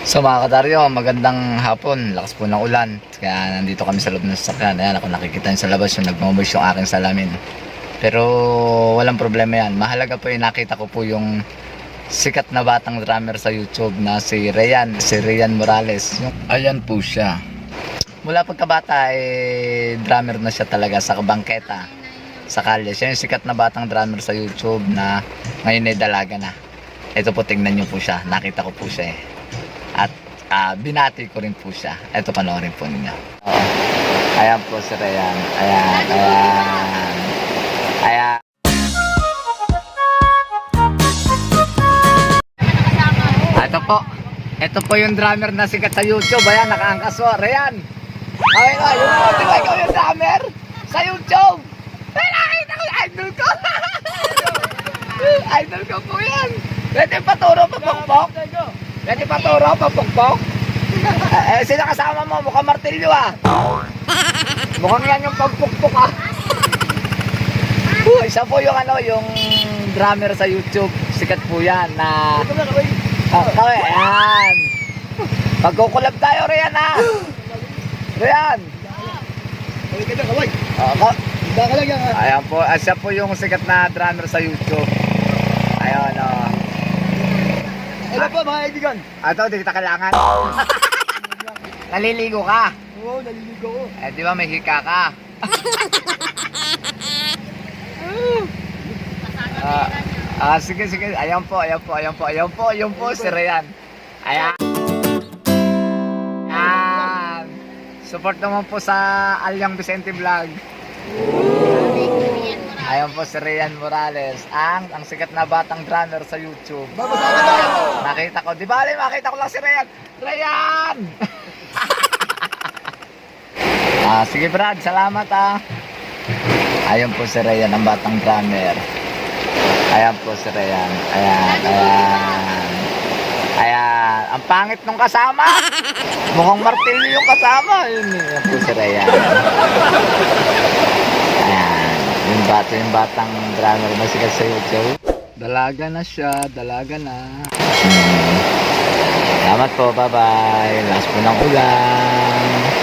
So mga kadaryo, magandang hapon. Lakas po ng ulan. Kaya nandito kami sa loob ng sasakyan. Ayan, ako nakikita sa labas yung nagmamoist yung aking salamin. Pero walang problema yan. Mahalaga po yung nakita ko po yung sikat na batang drummer sa YouTube na si Rian, si Rian Morales. Yung, ayan po siya. Mula pagkabata, eh, drummer na siya talaga sa bangketa, sa kalye. Siya yung sikat na batang drummer sa YouTube na ngayon ay dalaga na. Ito po, tingnan nyo po siya. Nakita ko po siya eh. At ah, binati ko rin po siya. Ito panoorin po ninyo. Oo. Ayan po si Rian. Ayan, ayan. Ayan. Ah, Ito po. Ito po yung drummer na sikat sa YouTube. Ayan, nakaangkas po. Rian. Okay na, yun po. Di ikaw yung drummer? Sa YouTube. Ay, nakita ko yung idol ko. idol ko po yan. Pwede paturo pa pokpok. Pwede pa pokpok. eh, eh, sino kasama mo? Mukhang martilyo ah. Mukhang yan yung pagpukpok ah. Uh, isa po yung ano, yung drummer sa YouTube. Sikat po yan na... Ah, kaway, ayan. Pagkukulab tayo, Rian ah. Rian. Ka- Ayan po, ah, siya po yung sikat na drummer sa YouTube. Ayun, oh. Hello po mga kaibigan. Ato, di kita kailangan. Naliligo ka. Oo, naliligo ko. Eh, di ba may hika ka? Ah, ah, sige, sige. Ayan po, ayan po, ayan po, ayan po, ayan po, si Rian. Ayan. Ayan. Support naman po sa Alyang Vicente Vlog. Ayan po si Rian Morales, ang ang sikat na batang drummer sa YouTube. Tayo. Nakita ko, di ba makita ko lang si Rian. Rian! ah, sige Brad, salamat ah. Ayan po si Rian, ang batang drummer. Ayan po si Rian. Ayan, ayan. Ayan, ang pangit nung kasama. Mukhang martilyo yung kasama. Yun, ayan po si Rian. Yung bata, yung batang drummer na sikat sa YouTube. Dalaga na siya, dalaga na. Hmm. Salamat po, bye-bye. Last po ng ulan.